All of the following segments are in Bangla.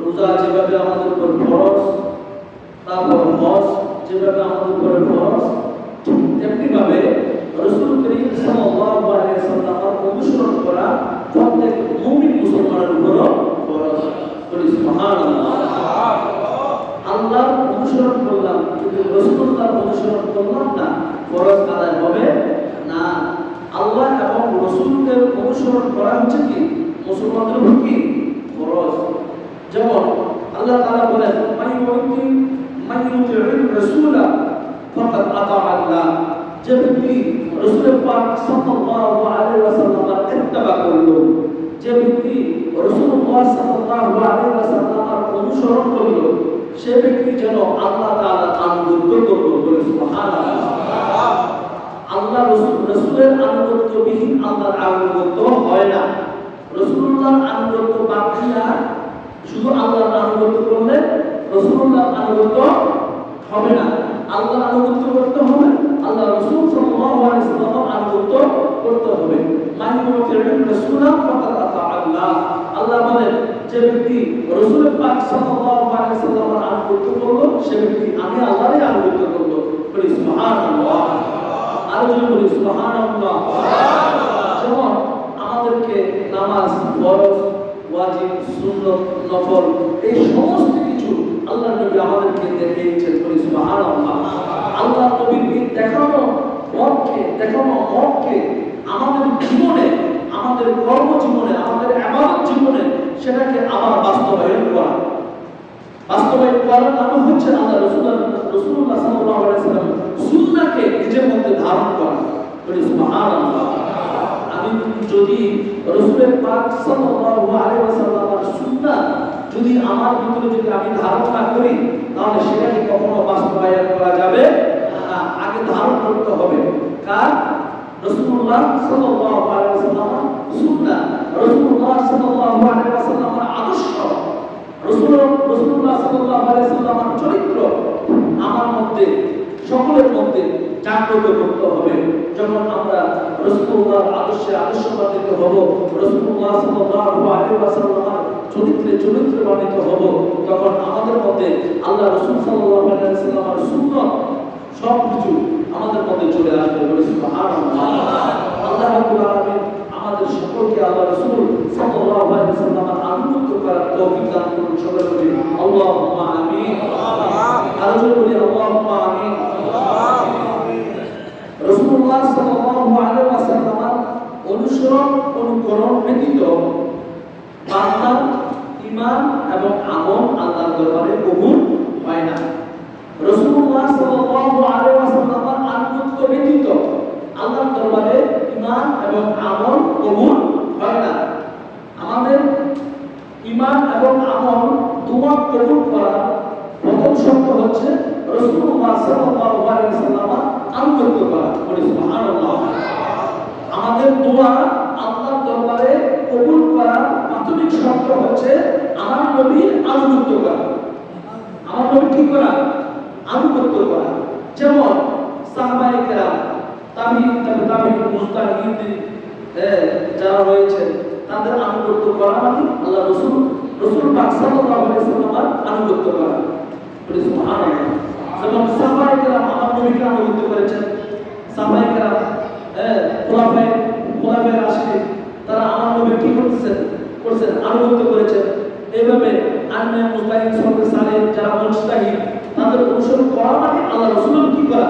রোজা যেভাবে আমাদের উপর ফরজ তারপর হজ যেভাবে আমাদের উপরে ফরজ ঠিক তেমনি ভাবে রসুল করিম সাল্লাল্লাহু অনুসরণ করা প্রত্যেক মুমিন মুসলমানের উপর ফরজ বলি সুবহানাল্লাহ। আল্লাহর অনুসরণ করলাম, কিন্তু রসুল্লাহর অনুসরণ করলাম না ফরজ আদায় হবে না। আল্লাহ এবং রসুলদের অনুসরণ করা হচ্ছে কি? মুসলমানদের কি? যেমন আল্লাহ তাআলা বলেন, মাই ওয়াইতি মাই ইউতিউর রাসূলা, ফাকাদ আতা আল্লাহ। যে ব্যক্তি রাসূল পাক সাল্লাল্লাহু আলাইহি ওয়াসাল্লামের ইত্তেবা করল, যে ব্যক্তি আলাইহি ওয়াসাল্লামের অনুসরণ করল, সে ব্যক্তি যেন আল্লাহ তাআলা আনুগত্য করল বলে সুবহানাল্লাহ। আল্লাহ রসুল, রসুলের আনুগত্যবিহীন আল্লাহর আনুগত্য হয় না। রসুল্লাহর আনুগত্য বাদ দিয়া শুধু আল্লাহর আনুগত্য করলে রসুল্লাহর আনুগত্য হবে না। আল্লাহর আনুগত্য করতে হবে আল্লাহ রসুল সাল্লাল্লাহু আলাইহি আনুগত্য করতে হবে। মানে আতা আল্লাহ। আল্লাহ বলেন, যে ব্যক্তি রসুল পাক সাল্লাল্লাহু আলাইহি আনুগত্য করল, সে ব্যক্তি আমি আল্লাহরই আনুগত্য করল। বলি সুবহানাল্লাহ। আরও যদি বলি সুবহানাল্লাহ। যেমন আমাদেরকে নামাজ, ফরজ, ওয়াজিব, সুন্নত, নফল এই সমস্ত কিছু আল্লাহ নবী আমাদেরকে দেখিয়েছেন বলি সুবহানাল্লাহ। আল্লাহ নবীর দেখানো মতকে দেখানো মতকে আমাদের জীবনে, আমাদের কর্মজীবনে, আমাদের এবাদত জীবনে সেটাকে আবার বাস্তবায়ন করা। বাস্তবায়ন করার নাম হচ্ছে আল্লাহ রসুল্লাহ রসুল্লাহ সাল্লাল্লাহু আলাইহি সাল্লাম সুন্নাহকে নিজের মধ্যে ধারণ করা। বলি সুবহানাল্লাহ। আমি যদি রসুলের পাক সাল্লাল্লাহু আলাইহি ওয়াসাল্লামের সুন্নাহ যদি আমার ভিতরে যদি আমি ধারণ করি, তাহলে সেটাকে কখনো বাস্তবায়ন করা যাবে? আগে ধারণ করতে হবে। কার? রসুল্লাহ সাল্লাল্লাহু আলাইহি ওয়াসাল্লামের সুন্নাহ। রসুল্লাহ সাল্লাল্লাহু আলাইহি ওয়াসাল্লামের আদর্শ। রসুল রসুল্লাহ সাল্লাল্লাহু আলাইহি সাল্লামের চরিত্র। আমার মধ্যে, সকলের মধ্যে জাগ্রত করতে হবে। যখন আমরা রসুল্লাহর আদর্শে আদর্শবাদিত হব, রসুল্লাহ ওয়াসাল্লামের চরিত্রে চরিত্রে বানিত হব, তখন আমাদের মধ্যে আল্লাহ রসুল সাল্লামের সুন্নাত সব কিছু আমাদের মধ্যে চলে আসবে আল্লাহ আমাদের সকলকে আল্লাহ রাসূল ওয়াসাল্লামের আনুগত্য করার তৌফিক দান করুন সকলে বলি, আল্লাহুম্মা আমিন। আল্লাহুম্মা আমিন। রাসূলুল্লাহ সাল্লাল্লাহু আলাইহি ওয়াসাল্লামের অনুসরণ, অনুকরণ ব্যতীত বান্দার ঈমান এবং আমল আল্লাহর দরবারে কবুল হয় না। রাসূলুল্লাহ সাল্লাল্লাহু আলাইহি ওয়াসাল্লামের আনুগত্য ব্যতীত আল্লাহর দরবারে ঈমান এবং আমল কবুল হয় না। আমাদের ঈমান এবং আমল দুমাক কবুল করা প্রথম হচ্ছে ওয়াসাল্লামের সুবহানাল্লাহ। আমাদের দোয়া আল্লাহর দরবারে কবুল করার প্রাথমিক শর্ত হচ্ছে আমার নবীর আনুগত্য আমার নবী কি করা? আনুগত্য করা। যেমন সাহাবায়ে কেরাম তাবি তাবি তাবি যারা রয়েছে, তাদের আনুগত্য করা মানে আল্লাহ রসুল রসুল পাক সাল্লাল্লাহু আলাইহি সাল্লামের আনুগত্য করা। বলি সুবহানাল্লাহ যেমন সাহাবায়ে কেরাম আমার নবীকে আনুগত্য করেছেন সাহাবায়ে কেরাম হ্যাঁ খোলাফায়ে খোলাফায়ে রাশিদিন তারা আমার নবীর কি করতেছেন করছেন আনুগত্য করেছেন এইভাবে আন্নে মুস্তাহিদ সঙ্গে সালেহ যারা মুস্তাহিদ তাদের অনুসরণ করা মানে আল্লাহ রসুলের কি করা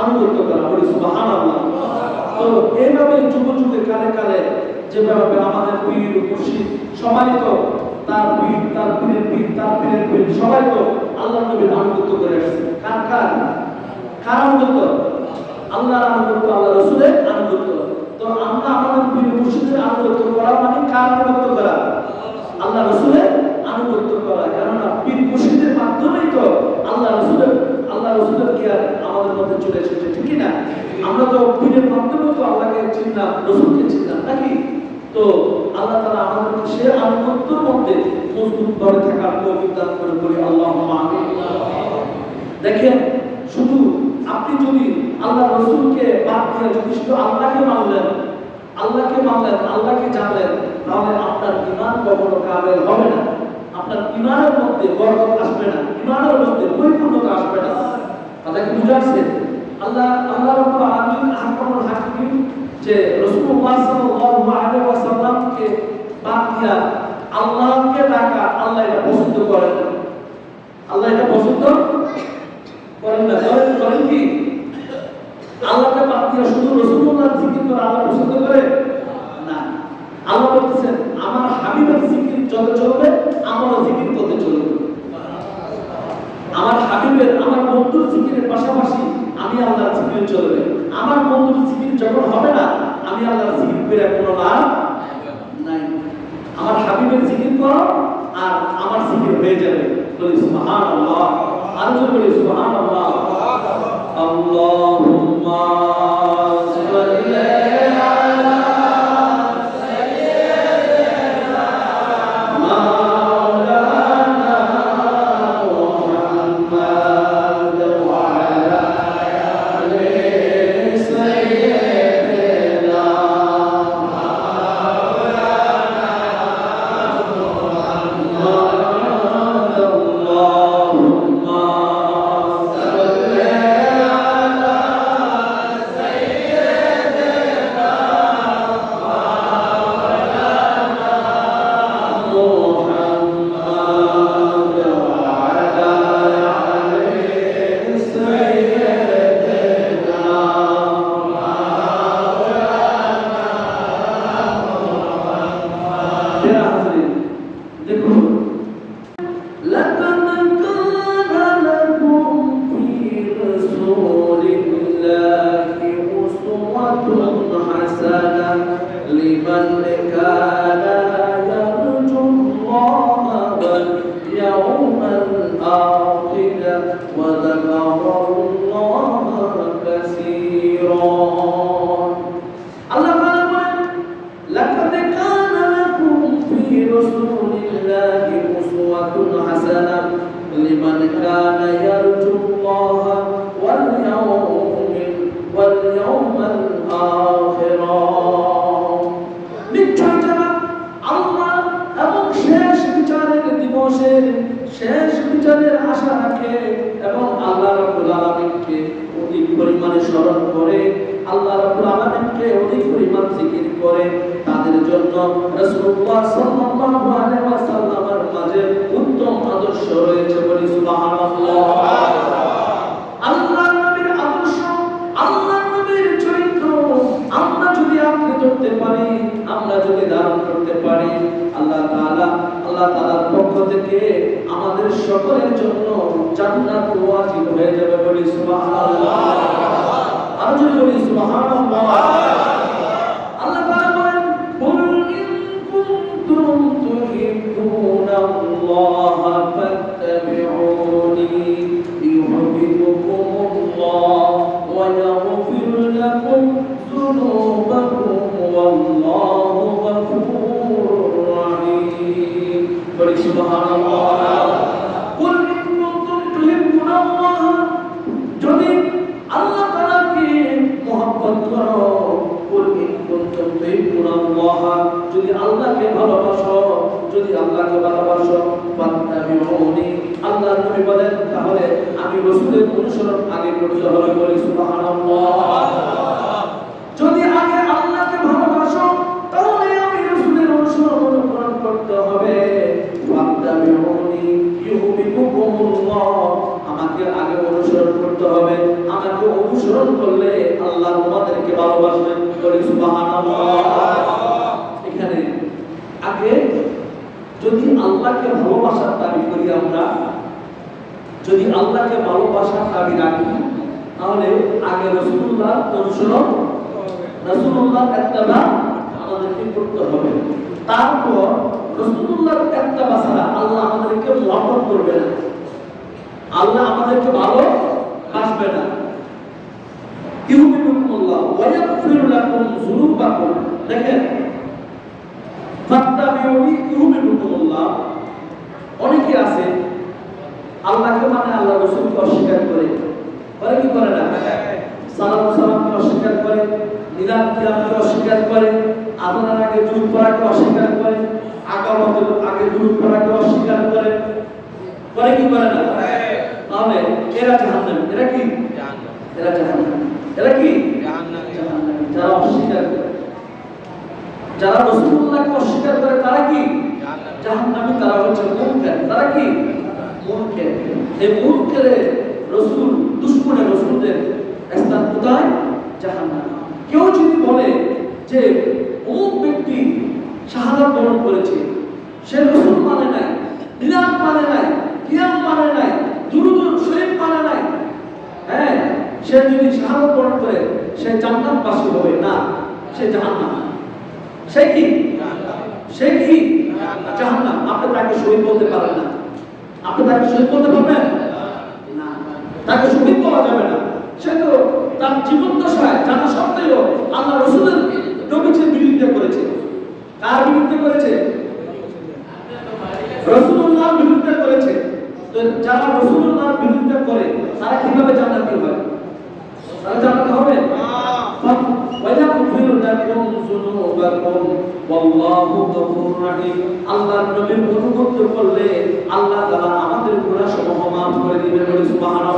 আনুগত্য করা বলি সুবহানাল্লাহ তো এইভাবে যুগ যুগে কালে কালে যেভাবে আমাদের পীর মুর্শিদ সবাই তো তার পীর তার পীরের পীর তার পীরের পীর সবাই তো আল্লাহ নবীর আনুগত্য করে আসছে কার কার কার আনুগত্য আল্লাহর আনুগত্য আল্লাহ রসুলের আনুগত্য। তো আমরা আমাদের পীর মুর্শিদের আনুগত্য করা মানে কার আনুগত্য করা? আল্লাহ রসুলের আনুগত্য করা। কেননা পীর মুর্শিদের মাধ্যমেই তো আল্লাহ রসুলের আল্লাহ রসুলের জ্ঞান আমাদের মধ্যে চলে এসেছে, ঠিক না? আমরা তো পীরের মাধ্যমে তো আল্লাহকে চিনলাম, রসুলকে চিনলাম, নাকি? তো আল্লাহ তাআলা আমাদেরকে সে আনুগত্যের মধ্যে মজবুত করে থাকার তৌফিক করে বলি আল্লাহ দেখেন, শুধু আপনি যদি আল্লাহ রসুলকে বাদ দিয়ে যদি শুধু আল্লাহকে মানলেন আল্লাহকে মানলেন, আল্লাহকে জানলেন, তাহলে আপনার ইমান কখনো কামেল হবে না। আপনার ইমানের মধ্যে বরকত আসবে না ইমানের মধ্যে পরিপূর্ণতা আসবে না। কথা কি বুঝাচ্ছে আল্লাহ আল্লাহ রাব্বুল আলামিন আহকামুল হাকিম যে রাসূলুল্লাহ সাল্লাল্লাহু আলাইহি ওয়াসাল্লামকে বাদ দিয়া আল্লাহকে ডাকা আল্লাহ এটা পছন্দ করেন। আল্লাহ এটা পছন্দ করেন না? করেন কি? আল্লাহকে দিয়ে শুধু রসুল্লাহ জিকির করে আল্লাহ পছন্দ করে? না। আল্লাহ বলতেছেন, আমার হাবিবের জিকির যত চলবে আমারও জিকির তত চলবে। আমার হাবিবের, আমার বন্ধুর জিকিরের পাশাপাশি আমি আল্লাহর জিকির চলবে। আমার বন্ধুর জিকির যখন হবে না, আমি আল্লাহর জিকির করে কোনো লাভ নাই। আমার হাবিবের জিকির করো আর আমার জিকির হয়ে যাবে। বলি, সুবহানাল্লাহ। আর বলি, সুবহানাল্লাহ। আল্লাহুম্মা الله অধিক জিকির করে তাদের জন্য রাসূলুল্লাহ সাল্লাল্লাহু আলাইহি ওয়াসাল্লামের মাঝে উত্তম আদর্শ রয়েছে বলি সুবহানাল্লাহ। আল্লাহ নবীর আদর্শ আল্লাহ নবীর চরিত্র আমরা যদি আঁকড়ে ধরতে পারি, আমরা যদি ধারণ করতে পারি, আল্লাহ তাআলা, আল্লাহ তাআলার পক্ষ থেকে আমাদের সকলের জন্য জান্নাত ওয়াজিব হয়ে যাবে বলি সুবহানাল্লাহ। আর যদি বলি সুবহানাল্লাহ। تحبون الله فاتبعوني. ফাত্তাবিউনি। নবী বলেন তাহলে আমি রাসূলের অনুসরণ আগে করতে হবে বলি সুবহানাল্লাহ। আল্লাহকে ভালোবাসার দাবি রাখি। তাহলে আগে রসুল্লাহ অনুসরণ রসুল্লাহ একটা আমাদেরকে করতে হবে। তারপর রসুল্লাহ একটা ছাড়া আল্লাহ আমাদেরকে মহব্বত করবে না। আল্লাহ আমাদেরকে ভালো বাসবে না। অনেকে আছে আল্লাহকে মানে আল্লাহ রাসূলকে অস্বীকার করে। করে কি করে না? সালাম সালামকে অস্বীকার করে মিলাদ কিয়ামকে অস্বীকার করে, আজানের আগে দুধ পড়াকে অস্বীকার করে আগে পড়াকে অস্বীকার করে। করে কি করে না? তাহলে এরা এরা কি? এরা এরা কি? যারা অস্বীকার করে। যারা রসুল্লাহকে অস্বীকার করে, তারা কি? জাহান্নামী। তারা হচ্ছে তারা কি? মুনকার এই মুনকারে রসুল দুশ্মনে রসুলদের স্থান কোথায়? জাহান্নাম। কেউ যদি বলে যে অমুক ব্যক্তি শাহাদাত বরণ করেছে সে রসুল মানে নাই মিলাদ মানে নাই কিয়াম মানে নাই দুরুদ শরীফ মানে নাই। হ্যাঁ সে যদি শাহাদাত বরণ করে সে জান্নাতবাসী হবে না সে জাহান্নাম। সে কি? সে কি? জাহান্নাম। আপনি তাকে শহীদ বলতে পারেন না। আপনি তাকে শহীদ বলতে পারবেন? তাকে শহীদ বলা যাবে না। সে তো তার জীবন দশায় জানা সত্ত্বেও আল্লাহ রসুলের নবীজির বিরুদ্ধে করেছে। কার বিরুদ্ধে করেছে? রসুল্লাহর বিরুদ্ধে করেছে। যারা রসুল্লাহর বিরুদ্ধে করে তারা কীভাবে জান্নাতি হয়? তারা জান্নাতি হবে? ওয়াইলা কুফিরু দাকুম যুনুবাকুম। আল্লাহর অনুগত করলে আল্লাহ তাআলা আমাদের গুনাহসমূহ maaf করে দিবেন বলে সুবহানাল্লাহ।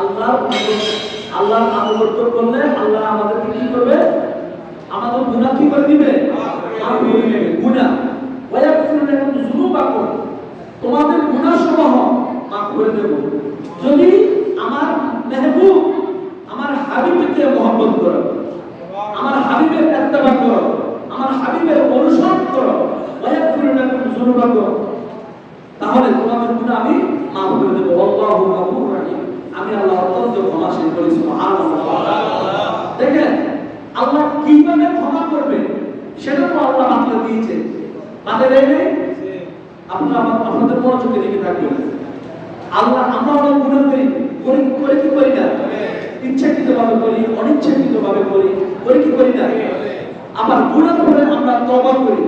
আল্লাহর করলে আল্লাহ কি করবে? আমাদের গুনাহ কি করে দিবে? মাফ গুনাহ। ওয়ায়াগফির লাকুম যুনুবাকুম। তোমাদের করে দেব। যদি আমার মেহবুব আমার হাবিবকে মহব্বত আল্লাহ আমরা অনেক গুণা করি করি, করে কি করি না? ইচ্ছাকৃত ভাবে করি অনিচ্ছাকৃত ভাবে করি করি কি করি না? আবার গুণার পরে আমরা তবা করি।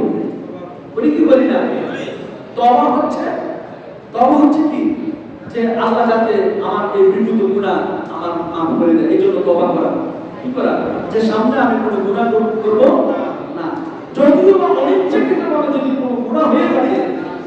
করি কি করি না? তবা হচ্ছে তবা হচ্ছে কি? যে আল্লাহ যাতে আমার এই বিদ্যুৎ গুণা আমার মাফ করে দেয়, এই জন্য তবা করা। কি করা? যে সামনে আমি কোনো গুণা করব না। যদিও বা অনিচ্ছাকৃত ভাবে যদি কোনো গুণা হয়ে থাকে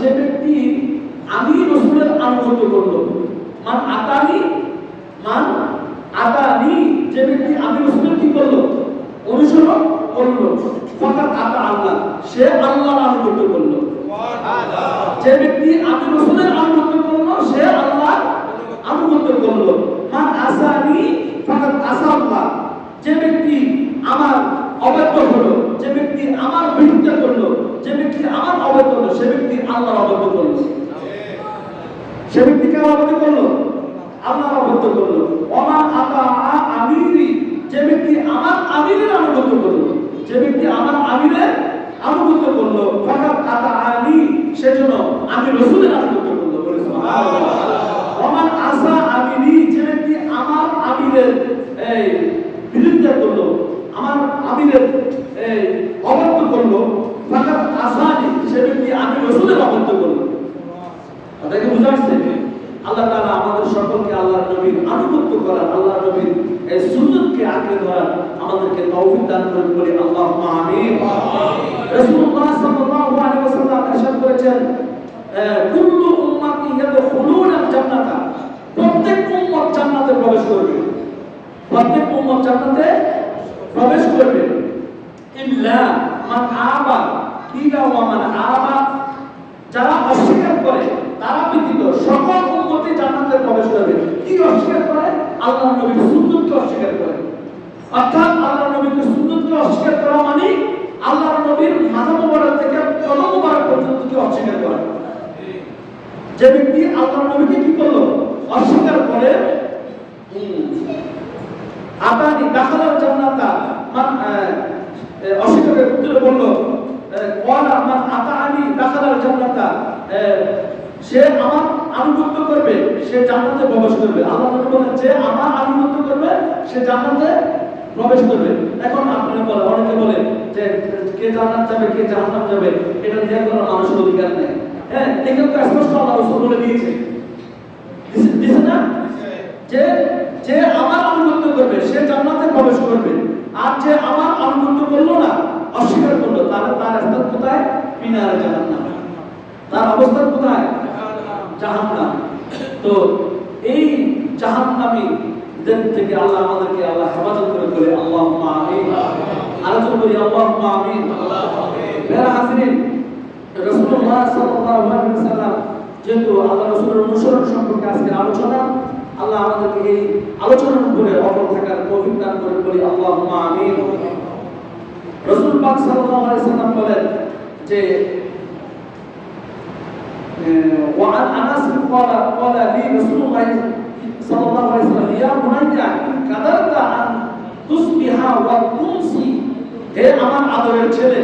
যে ব্যক্তি আমি রসুলের আনুগত্য করল মান আতানি মান আতানি, যে ব্যক্তি আমি রসুলের কি করল অনুসরণ করল ফাকাত আতা আল্লাহ, সে আল্লাহর আনুগত্য করল। যে ব্যক্তি আমি রসুলের আনুগত্য করল সে আল্লাহ আনুগত্য করল। মান আসানি ফাকাত আসা আল্লাহ, যে ব্যক্তি আমার অবাধ্য হলো যে ব্যক্তি আমার বিরুদ্ধে করল যে ব্যক্তি আমার অবৈধ করল সে ব্যক্তি আল্লাহর অবৈধ করল সে ব্যক্তি কেন অবৈধ করল আল্লাহর অবৈধ করল ওমা আতা আমিরি, যে ব্যক্তি আমার আমিরের আনুগত্য করল, যে ব্যক্তি আমার আমিরের আনুগত্য করল ফাকাত আতা আমি সেজন্য আমি রসুলের আনুগত্য করল বলে সুবহানাল্লাহ ওমান আসা আমিরি যে ব্যক্তি আমার আমিরের এই বিরুদ্ধে করল আমার আমিরের এই অবাধ্য করল ফাকাত আসানি সে ব্যক্তি আমি রসুলের অবাধ্য করল আপনাকে বুঝা আসছে আল্লাহ তাআলা আমাদের সকলকে আল্লাহর নবীর আনুগত্য করার আল্লাহর নবীর এই সুন্নতকে আঁকড়ে ধরার আমাদেরকে তৌফিক দান করুন বলি আল্লাহুম্মা আমিন রাসূলুল্লাহ সাল্লাল্লাহু আলাইহি ওয়াসাল্লাম ইরশাদ করেছেন আহ, কুল্লু উম্মতি ইয়াদখুলুনা জান্নাতা প্রত্যেক উম্মত জান্নাতে প্রবেশ করবে প্রত্যেক উম্মত জান্নাতে প্রবেশ করবে। হ্যাঁ মান আবা, কিলা ওয়া মান আবা। যারা অস্বীকার করে, তারা ব্যতীত সকল উম্মতি জান্নাতে প্রবেশ করবে। কি অস্বীকার করে? আল্লাহর নবীর সুন্নতকে অস্বীকার করে। অর্থাৎ আল্লাহর নবীকে সুন্নতকে অস্বীকার করা মানে আল্লাহর নবীর মাথা মোবারক থেকে কদম মোবারক পর্যন্ত কি অস্বীকার করা। যে ব্যক্তি আল্লাহর নবীকে কি করল? অস্বীকার করে আতানি দাখালাল জান্নাতা মান অস্বীকারের উত্তরে বলল ওয়ালা মান আতানি দাখালাল জান্নাতা সে আমার আনুগত্য করবে সে জান্নাতে প্রবেশ করবে। আল্লাহ বলেন যে আমার আনুগত্য করবে সে জান্নাতে প্রবেশ করবে। এখন আপনারা বলে অনেকে বলে যে কে জান্নাত যাবে কে জাহান্নাম যাবে এটা নিয়ে কোনো মানুষের অধিকার নেই। হ্যাঁ এখানে তো স্পষ্ট আল্লাহ রাসূল বলে দিয়েছে। দিছে না? যে যে আমার আনুগত্য করবে, সে জান্নাতে প্রবেশ করবে। আর যে আমার আনুগত্য করল না, অস্বীকার করল, তাহলে তার স্থান কোথায়? পিনারে জাহান্নাম। তার অবস্থান কোথায়? জাহান্নাম। তো এই জাহান্নামী দের থেকে আল্লাহ আমাদেরকে আল্লাহ হেফাজত করে করে আল্লাহ আমিন। আলোচনা করি আল্লাহ আমিন। মেরা হাজিরিন, রাসূলুল্লাহ সাল্লাল্লাহু আলাইহি ওয়াসাল্লাম যেহেতু আল্লাহ রাসূলের অনুসরণ সম্পর্কে আজকের আলোচনা আল্লাহ আমাদেরকে এই আলোচনার উপরে অটল থাকার তৌফিক দান করে বলি আল্লাহুম্মা আমিন রাসূল পাক সাল্লাল্লাহু আলাইহি ওয়াসাল্লাম বলেন যে وعن انس قال قال لي رسول الله صلى الله عليه وسلم يا بني ان قدرت ان تصبح وتمسي হে আমার আদরের ছেলে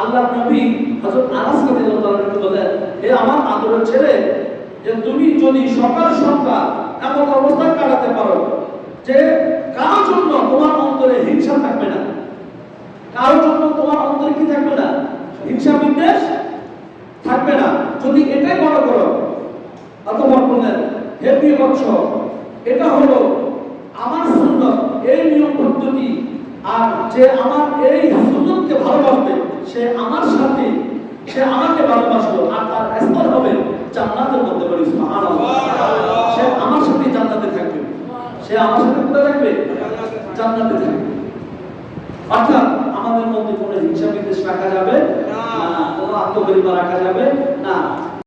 আল্লাহর নবী হযরত আনাস রাদিয়াল্লাহু তাআলা বলেন হে আমার আদরের ছেলে যে তুমি যদি সকাল সন্ধ্যা এমন অবস্থায় কাটাতে পারো, যে কারোর জন্য তোমার অন্তরে হিংসা থাকবে না। কারোর জন্য তোমার অন্তরে কি থাকবে না? হিংসা বিদ্বেষ থাকবে না। যদি এটাই মনে করো, অথবা বললেন হে প্রিয় বৎস, এটা হলো আমার সুন্দর এই নিয়ম পদ্ধতি, আর যে আমার এই সুন্নতকে ভালোবাসবে, সে আমার সাথে সে আমাকে ভালোবাসলো আর তার স্তর হবে জান্নাতের মধ্যে বলি সে আমার সাথে জান্নাতে থাকবে। সে আমার সাথে কোথায় থাকবে? জান্নাতে থাকবে। অর্থাৎ আমাদের মধ্যে কোনো হিংসা বিদ্বেষ রাখা যাবে না কোনো আত্মগরিমা রাখা যাবে না।